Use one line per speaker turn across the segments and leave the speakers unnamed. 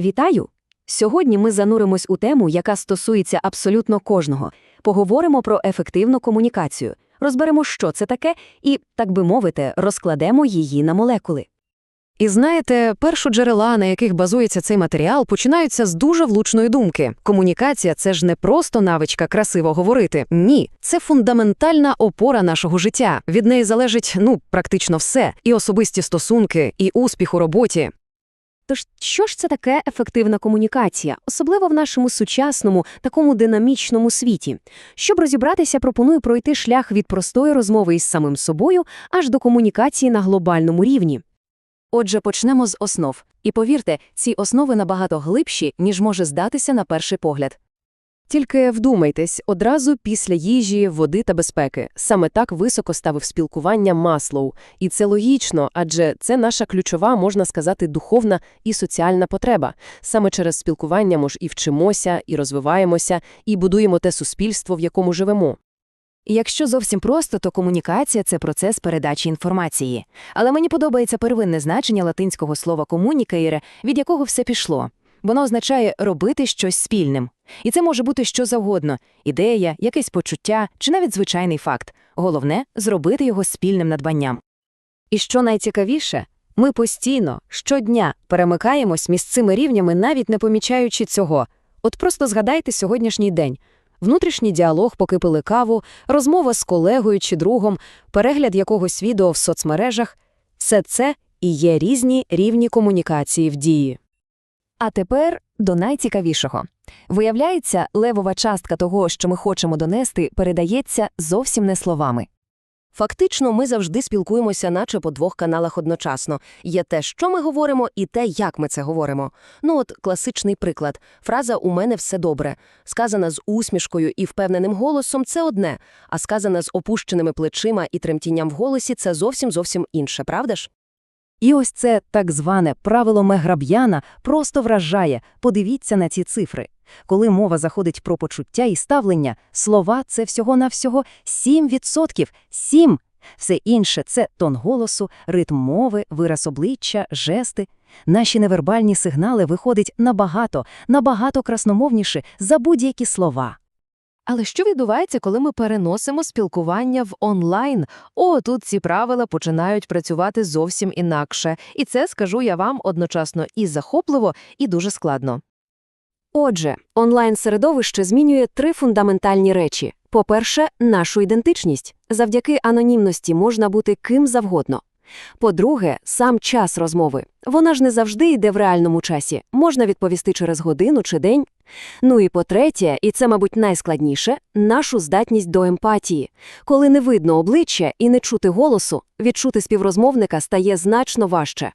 Вітаю! Сьогодні ми зануримось у тему, яка стосується абсолютно кожного. Поговоримо про ефективну комунікацію, розберемо, що це таке, і, так би мовити, розкладемо її на молекули.
І знаєте, першоджерела, на яких базується цей матеріал, починаються з дуже влучної думки. Комунікація це ж не просто навичка красиво говорити. Ні, це фундаментальна опора нашого життя. Від неї залежить ну практично все: і особисті стосунки, і успіх у роботі.
Тож, що ж це таке ефективна комунікація, особливо в нашому сучасному, такому динамічному світі? Щоб розібратися, пропоную пройти шлях від простої розмови із самим собою аж до комунікації на глобальному рівні. Отже, почнемо з основ. І повірте, ці основи набагато глибші, ніж може здатися на перший погляд.
Тільки вдумайтесь, одразу після їжі, води та безпеки. Саме так високо ставив спілкування Маслоу. І це логічно, адже це наша ключова, можна сказати, духовна і соціальна потреба. Саме через спілкування ми ж і вчимося, і розвиваємося, і будуємо те суспільство, в якому живемо.
І якщо зовсім просто, то комунікація це процес передачі інформації. Але мені подобається первинне значення латинського слова комунікаєре, від якого все пішло. Воно означає робити щось спільним. І це може бути що завгодно ідея, якесь почуття чи навіть звичайний факт. Головне зробити його спільним надбанням. І що найцікавіше, ми постійно, щодня перемикаємось між цими рівнями, навіть не помічаючи цього. От просто згадайте сьогоднішній день. Внутрішній діалог, поки пили каву, розмова з колегою чи другом, перегляд якогось відео в соцмережах – все це і є різні рівні комунікації в дії. А тепер до найцікавішого. Виявляється, левова частка того, що ми хочемо донести, передається зовсім не словами. Фактично, ми завжди спілкуємося наче по двох каналах одночасно. Є те, що ми говоримо, і те, як ми це говоримо. Ну от класичний приклад. Фраза «у мене все добре», сказана з усмішкою і впевненим голосом – це одне, а сказана з опущеними плечима і тремтінням в голосі – це зовсім-зовсім інше, правда ж? І ось це так зване правило Меграб'яна просто вражає. Подивіться на ці цифри. Коли мова заходить про почуття і ставлення, слова – це всього-навсього 7%. 7! Все інше – це тон голосу, ритм мови, вираз обличчя, жести. Наші невербальні сигнали виходять набагато, набагато красномовніше за будь-які слова. Але що відбувається, коли ми переносимо спілкування в онлайн? О, тут ці правила починають працювати зовсім інакше. І це, скажу я вам, одночасно і захопливо, і дуже складно. Отже, онлайн-середовище змінює три фундаментальні речі. По-перше, нашу ідентичність. Завдяки анонімності можна бути ким завгодно. По-друге, сам час розмови. Вона ж не завжди йде в реальному часі. Можна відповісти через годину чи день. Ну і по-третє, і це, мабуть, найскладніше, нашу здатність до емпатії. Коли не видно обличчя і не чути голосу, відчути співрозмовника стає значно важче.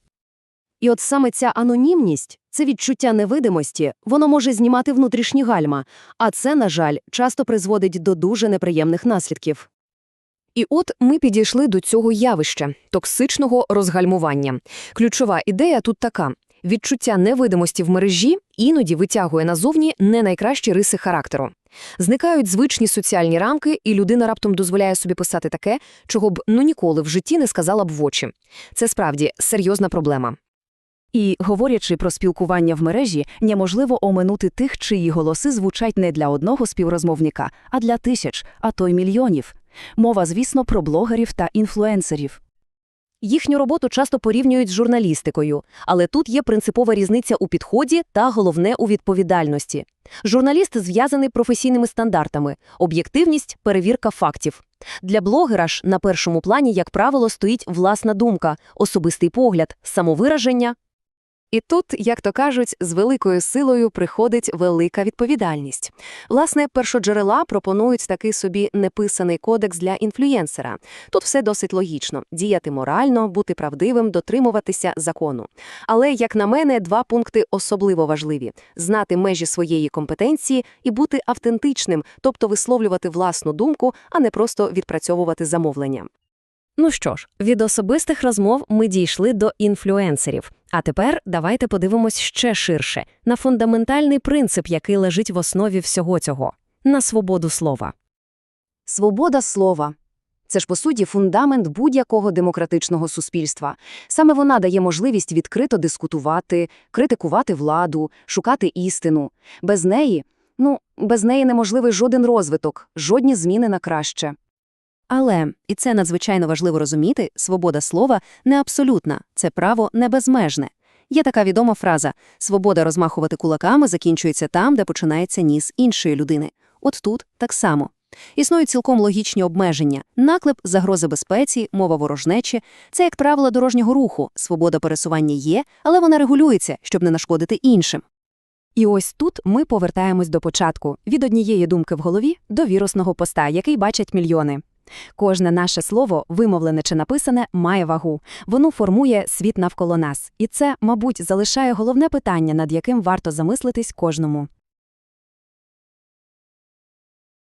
І от саме ця анонімність, це відчуття невидимості, воно може знімати внутрішні гальма, а це, на жаль, часто призводить до дуже неприємних наслідків. І от ми підійшли до цього явища токсичного розгальмування. Ключова ідея тут така: відчуття невидимості в мережі іноді витягує назовні не найкращі риси характеру. Зникають звичні соціальні рамки, і людина раптом дозволяє собі писати таке, чого б ну ніколи в житті не сказала б в очі. Це справді серйозна проблема. І, говорячи про спілкування в мережі, неможливо оминути тих, чиї голоси звучать не для одного співрозмовника, а для тисяч, а то й мільйонів. Мова, звісно, про блогерів та інфлюенсерів. Їхню роботу часто порівнюють з журналістикою, але тут є принципова різниця у підході та головне у відповідальності. Журналіст зв'язаний професійними стандартами, об'єктивність перевірка фактів. Для блогера ж на першому плані, як правило, стоїть власна думка, особистий погляд, самовираження. І тут, як то кажуть, з великою силою приходить велика відповідальність. Власне, першоджерела пропонують такий собі неписаний кодекс для інфлюєнсера. Тут все досить логічно: діяти морально, бути правдивим, дотримуватися закону. Але, як на мене, два пункти особливо важливі: знати межі своєї компетенції і бути автентичним, тобто висловлювати власну думку, а не просто відпрацьовувати замовлення. Ну що ж, від особистих розмов ми дійшли до інфлюенсерів. А тепер давайте подивимось ще ширше на фундаментальний принцип, який лежить в основі всього цього на свободу слова. Свобода слова
Це ж, по суті, фундамент будь-якого демократичного суспільства. Саме вона дає можливість відкрито дискутувати, критикувати владу, шукати істину. Без неї, ну, без неї неможливий жоден розвиток, жодні зміни на краще.
Але, і це надзвичайно важливо розуміти, свобода слова не абсолютна, це право не безмежне. Є така відома фраза «свобода розмахувати кулаками закінчується там, де починається ніс іншої людини». От тут так само. Існують цілком логічні обмеження. Наклеп, загроза безпеці, мова ворожнечі – це як правила дорожнього руху. Свобода пересування є, але вона регулюється, щоб не нашкодити іншим.
І ось тут ми повертаємось до початку, від однієї думки в голові до вірусного поста, який бачать мільйони. Кожне наше слово, вимовлене чи написане, має вагу. Воно формує світ навколо нас. І це, мабуть, залишає головне питання, над яким варто замислитись кожному.